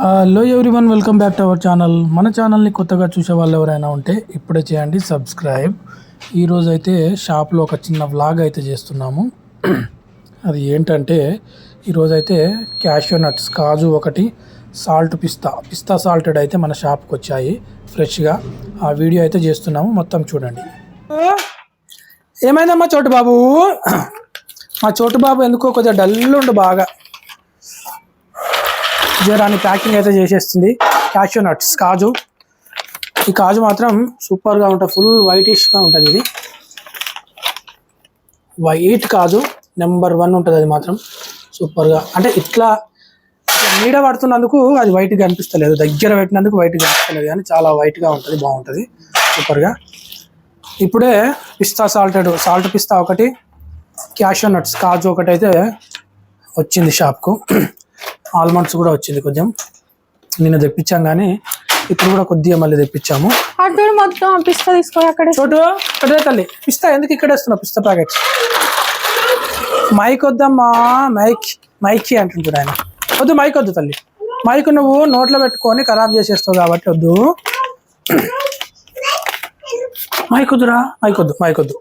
Hello everyone welcome back to our channel మన ఛానల్ని కొత్తగా చూసే వాళ్ళు ఎవరైనా ఉంటే ఇప్పుడే చేయండి సబ్స్క్రైబ్ ఈరోజు అయితే షాప్లో ఒక చిన్న వ్లాగ్ అయితే చేస్తున్నాము. అది ఏంటంటే ఈరోజైతే క్యాషియో నట్స్ కాజు ఒకటి సాల్ట్ పిస్తా. పిస్తా సాల్టెడ్ అయితే మన షాప్కి వచ్చాయి ఫ్రెష్గా ఆ వీడియో అయితే చేస్తున్నాము మొత్తం చూడండి. ఏమైందమ్మా చోటు బాబు? మా చోటు బాబు ఎందుకో కొద్దిగా డల్ ఉండు బాగా. జీరాని ప్యాకింగ్ అయితే చేసేస్తుంది. Cashew nuts kaju. ఈ కాజు మాత్రం సూపర్గా ఉంటుంది ఫుల్ వైటిష్గా ఉంటుంది ఇది. వైట్ కాజు నెంబర్ వన్ ఉంటుంది అది మాత్రం. సూపర్గా అంటే ఇట్లా ఇట్లా నీడ పడుతున్నందుకు అది వైట్గా అనిపిస్తలేదు. దగ్గర పెట్టినందుకు వైట్గా అనిపిస్తలేదు కానీ చాలా వైట్గా ఉంటుంది బాగుంటుంది. సూపర్గా ఇప్పుడే పిస్తా సాల్టెడ్ సాల్ట్ పిస్తా ఒకటి క్యాషియో నట్స్ కాజు ఒకటి అయితే వచ్చింది షాప్కు. ఆల్మండ్స్ కూడా వచ్చింది కొంచెం. నిన్న తెప్పించాం కానీ ఇప్పుడు కూడా కొద్దిగా మళ్ళీ తెప్పించాము. అటు మొత్తం పిస్తా తీసుకొని అక్కడ? చోటు తల్లి. పిస్తా ఎందుకు ఇక్కడ వేస్తున్నావు పిస్తా ప్యాకెట్స్? మైక్ వద్దమ్మా మైక్ మైకి అంటుంటాడు ఆయన. వద్దు మైక్ వద్దు తల్లి. మైక్ నువ్వు నోట్లో పెట్టుకొని ఖరాబ్ చేసేస్తావు కాబట్టి వద్దు. మైక్ వద్దురా మైక్ వద్దు మైక్ వద్దు.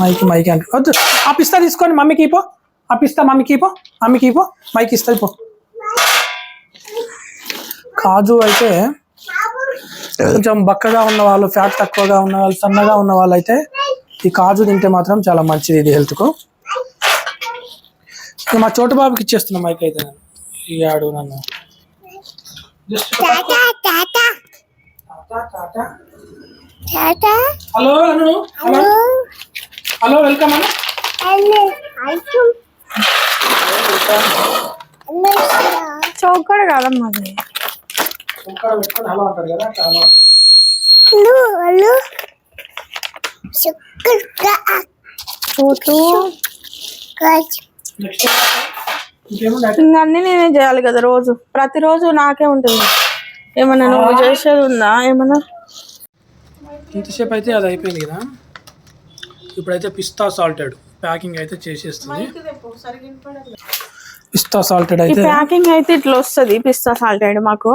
మైక్ మైక్ అంటే. వద్దు. ఆ పిస్తా తీసుకొని మమ్మీకి ఇపో ఆ పిస్తా మమ్మీకి ఇపో మమ్మీకి ఇపో మైక్ ఇస్తుంది పో కాజు అయితే కొంచెం బక్కగా ఉన్న వాళ్ళు ఫ్యాట్ తక్కువగా ఉన్న వాళ్ళు సన్నగా ఉన్న వాళ్ళు అయితే ఈ కాజు తింటే మాత్రం చాలా మంచిది ఇది హెల్త్కు. ఇక మా చోటు బాబుకి ఇచ్చేస్తున్నా మైక్ అయితే నేను. ఈ ఆడు నన్ను. హలో. హలో వెల్కమ్ అన్న. చౌకడ కాదమ్మా అది. పెట్టుకొని హలో అంటారు కదా అన్ని నేనే చేయాలి కదా రోజు. ప్రతిరోజు నాకే ఉంటుంది. ఏమన్నా నువ్వు చేసేది ఉందా? ఏమన్నా? ఇంతసేపు అయితే అది అయిపోయింది కదా. ఇప్పుడైతే పిస్తా సాల్టెడ్. ప్యాకింగ్ అయితే చేసేస్తుంది. పిస్తా సాల్టెడ్ అయితే ప్యాకింగ్ అయితే ఇట్లా వస్తుంది పిస్తా సాల్టెడ్ మాకు.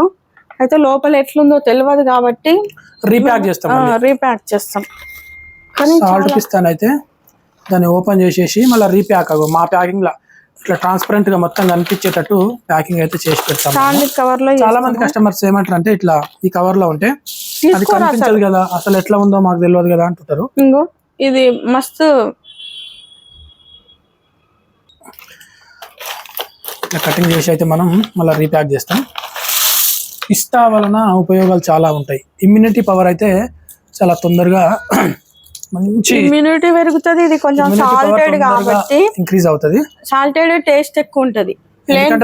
అయితే లోపల ఎట్లుందో తెలియదు కాబట్టి రీప్యాక్ చేస్తాం రీప్యాక్ చేస్తాం. సాల్ట్ పిస్తాను అయితే దాన్ని ఓపెన్ చేసేసి మళ్ళీ రీప్యాక్ అవ్వ. మా ప్యాకింగ్ లా ఇట్లా ట్రాన్స్పరెంట్గా మొత్తం కనిపించేటట్టు ప్యాకింగ్ అయితే చేసి పెడతాం కవర్లో చాలా మంది కస్టమర్స్ ఏమంటారు అంటే ఇట్లా ఈ కవర్లో ఉంటే అది కనిపించదు కదా అసలు ఎట్లా ఉందో మాకు తెలియదు కదా అంటుంటారు. ఇంకో ఇది మస్తు కటింగ్ చేసి అయితే మనం మళ్ళీ రీప్యాక్ చేస్తాం. పిస్తా వలన ఉపయోగాలు చాలా ఉంటాయి. ఇమ్యూనిటీ పవర్ అయితే చాలా తొందరగా మంచి ఇమ్యూనిటీ పెరుగుతుంది ఇది కొంచెం సాల్టెడ్ కాబట్టి ఇంక్రీజ్ అవుతుంది. సాల్టెడ్ టేస్ట్ ఎక్కువ ఉంటది.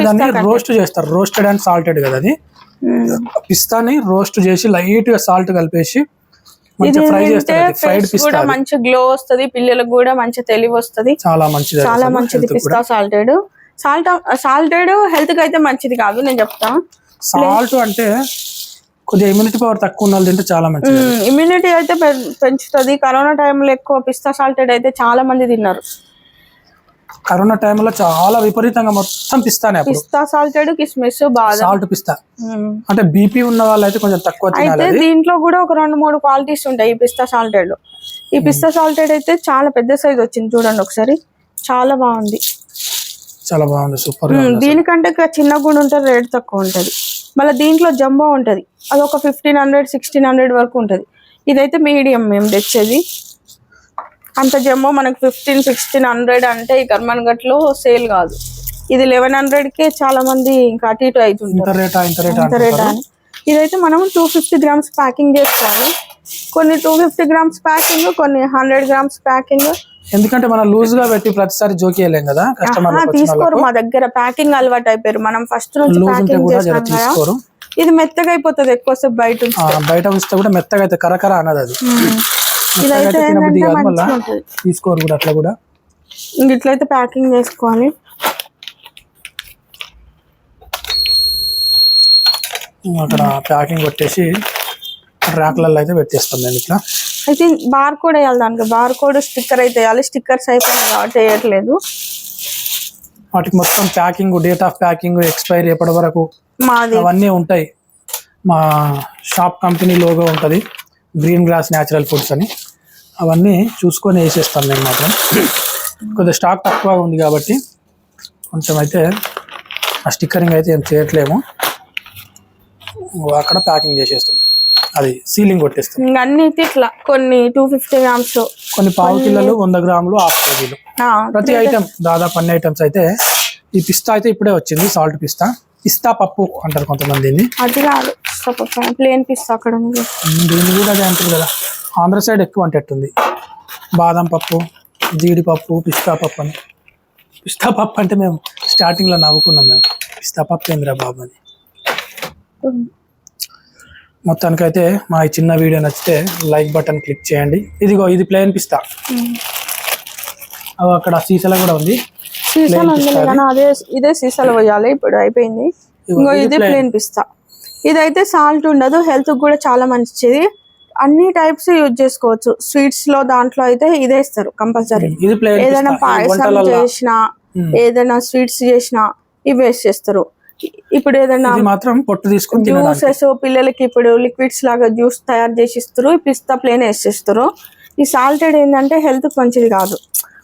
దాన్ని రోస్ట్ చేస్తారు. రోస్టెడ్ అండ్ సాల్టెడ్ కదా అది. పిస్తాని రోస్ట్ చేసి లైట్గా సాల్ట్ కలిపేసి మంచిగా ఫ్రై చేస్తారు ఫ్రైడ్ పిస్తా. మంచి గ్లో వస్తది పిల్లలకు కూడా మంచి తెలివి వస్తది. చాలా మంచిది చాలా మంచిది పిస్తా సాల్టెడ్ సాల్ట్ సాల్టెడ్ హెల్త్కి అయితే మంచిది కాదు నేను చెప్తా. సాల్ట్ అంటే కొద్దిగా ఇమ్యూనిటీ పవర్ తక్కువ ఉన్న తింటే చాలా మంచిది ఇమ్యూనిటీ అయితే పెంచుతుంది. కరోనా టైంలో ఎక్కువ పిస్తా సాల్టెడ్ అయితే చాలా మంది తిన్నారు. కరోనా టైంలో చాలా విపరీతంగా మొత్తం పిస్తానే పిస్తా సాల్టెడ్ కిస్మిస్ బాదం. సాల్ట్ పిస్తా. అంటే బీపీ ఉన్న వాళ్ళు అయితే కొంచెం తక్కువ అయితే దీంట్లో కూడా ఒక రెండు మూడు క్వాలిటీస్ ఉంటాయి ఈ పిస్తా సాల్టెడ్. ఈ పిస్తా సాల్టెడ్ అయితే చాలా పెద్ద సైజ్ వచ్చింది చూడండి ఒకసారి. చాలా బాగుంది. చాలా బాగుంది సూపర్ దీనికంటే చిన్న కూడా ఉంటుంది రేట్ తక్కువ ఉంటది. మళ్ళీ దీంట్లో జంబో ఉంటది. అది ఒక ఫిఫ్టీన్ హండ్రెడ్ సిక్స్టీన్ హండ్రెడ్ వరకు ఉంటది. ఇదైతే మీడియం మేము తెచ్చేది. అంత జంబో మనకు ఫిఫ్టీన్ సిక్స్టీన్ హండ్రెడ్ అంటే ఈ కర్మన్ గట్లో సేల్ కాదు. ఇది లెవెన్ కే చాలా మంది ఇంకా అటు ఇటు అవుతుంటారు ఇంత రేటా ఇంత రేటా అంత రేట్ అని. ఇదైతే మనం టూ ఫిఫ్టీ గ్రామ్స్ ప్యాకింగ్ చేసుకోవాలి కొన్ని టూ ఫిఫ్టీ గ్రామ్స్ ప్యాకింగ్ కొన్ని హండ్రెడ్ గ్రామ్స్ ప్యాకింగ్ ఎందుకంటే మనం లూజ్గా పెట్టి ప్రతిసారి జోకియలేం కదా కస్టమర్ తీసుకోరు మా దగ్గర. ప్యాకింగ్ అలవాటు అయిపోయారు. మనం ఫస్ట్ నుంచి ప్యాకింగ్ చేస్తాం కదా. ఇది మెత్తగా అయిపోతుంది ఎక్కువసేపు బయట బయట ఉంచితే కూడా మెత్తగా అయితే కరకర అన్నది అది. తినబుద్ధి కాదు మళ్ళా తీసుకోరు కూడా అట్లా కూడా. ఇంక ఇట్లయితే ప్యాకింగ్ చేసుకోవాలి. అక్కడ ప్యాకింగ్ కొట్టేసి ర్యాక్లలో అయితే పెట్టేస్తాం నేను ఇట్లా. అయితే బార్ కోడ్ వేయాలి దానికి. బార్ కోడ్ స్టిక్కర్ అయితే వేయాలి. స్టిక్కర్స్ అయిపోయినాయి కాబట్టి వేయట్లేదు. వాటికి మొత్తం packing date of packing expiry ఎప్పటి వరకు అవన్నీ ఉంటాయి. మా షాప్ కంపెనీ లోగో ఉంటుంది. గ్రీన్ గ్రాస్ న్యాచురల్ ఫుడ్స్ అని. అవన్నీ చూసుకొని వేసేస్తాం మేము మాత్రం. కొద్దిగా స్టాక్ తక్కువ ఉంది కాబట్టి కొంచెం అయితే ఆ స్టిక్కరింగ్ అయితే ఏం చేయట్లేము. అక్కడ ప్యాకింగ్ చేసేస్తాం. అది సీలింగ్ కొట్టేస్తాం. అన్నిటి ఇట్లా కొన్ని టూ ఫిఫ్టీ గ్రామ్స్. కొన్ని పావు కిలోలు వంద గ్రాములు హాఫ్ కేజీలు. ప్రతి ఐటెం దాదాపు అన్ని ఐటమ్స్ అయితే ఈ పిస్తా అయితే ఇప్పుడే వచ్చింది సాల్ట్ పిస్తా. పిస్తా పప్పు అంటారు కొంతమంది అది కాదు. ప్లేన్ పిస్తా అక్కడ ఉంది. దీన్ని కూడా అదే అంటారు కదా. ఆంధ్ర సైడ్ ఎక్కువ అంటేట్టుంది. బాదం పప్పు జీడిపప్పు పిస్తా పప్పు అని. పిస్తా పప్పు అంటే మేము స్టార్టింగ్లో నవ్వుకున్నాం మేము. పిస్తా పప్పు ఏందిరా బాబు అని. మొత్తానికైతే మా ఈ చిన్న వీడియో నచ్చితే లైక్ బటన్ క్లిక్ చేయండి. ఇదిగో ఇది ప్లేన్ పిస్తా. అవి అక్కడ సీసాలో కూడా ఉంది. సీసాలు ఉంది అదే. ఇదే సీసాలు పోయాలి ఇప్పుడు అయిపోయింది. ఇంకో ఇది. ప్లేన్ పిస్తా. ఇదైతే సాల్ట్ ఉండదు హెల్త్ కూడా చాలా మంచిది. అన్ని టైప్స్ యూజ్ చేసుకోవచ్చు. స్వీట్స్లో దాంట్లో అయితే ఇదే ఇస్తారు కంపల్సరీ ఏదైనా పాయసం చేసినా. ఏదైనా స్వీట్స్ చేసినా ఇవి వేస్ట్ చేస్తారు. ఇప్పుడు ఏదైనా ఇది మాత్రం పొట్టు తీసుకొని తినడానికి. జ్యూసెస్ పిల్లలకి ఇప్పుడు లిక్విడ్స్ లాగా జ్యూస్ తయారు చేసి ఇస్తారు పిస్తా ప్లేన్ వేసేస్తారు. ఈ సాల్టెడ్ ఏంటంటే హెల్త్ మంచిది కాదు.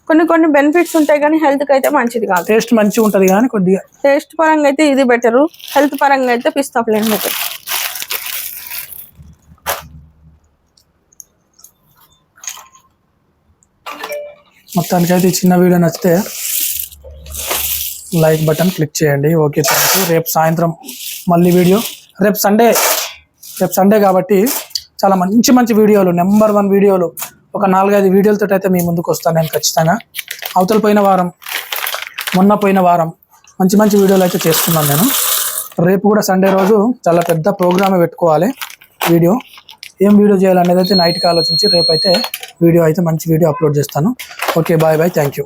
కొన్ని కొన్ని బెనిఫిట్స్ ఉంటాయి కానీ హెల్త్కి అయితే మంచిది కాదు. టేస్ట్ మంచిగా ఉంటది కానీ కొద్దిగా. టేస్ట్ పరంగా అయితే ఇది బెటరు హెల్త్ పరంగా అయితే పిస్తా ప్లేన్ బెటర్ మొత్తానికైతే ఈ చిన్న వీడియో నచ్చితే లైక్ బటన్ క్లిక్ చేయండి. ఓకే థ్యాంక్ యూ రేపు సాయంత్రం మళ్ళీ వీడియో. రేపు సండే రేపు సండే కాబట్టి చాలా మంచి మంచి వీడియోలు నెంబర్ వన్ వీడియోలు ఒక నాలుగైదు వీడియోలతో అయితే మీ ముందుకు వస్తాను నేను ఖచ్చితంగా. అవతల పోయిన వారం మొన్న పోయిన వారం మంచి మంచి వీడియోలు అయితే చేస్తున్నాను నేను. రేపు కూడా సండే రోజు చాలా పెద్ద ప్రోగ్రామే పెట్టుకోవాలి వీడియో. ఏం వీడియో చేయాలనేది అయితే నైట్కి ఆలోచించి రేపు అయితే వీడియో అయితే మంచి వీడియో అప్లోడ్ చేస్తాను. Okay bye bye thank you.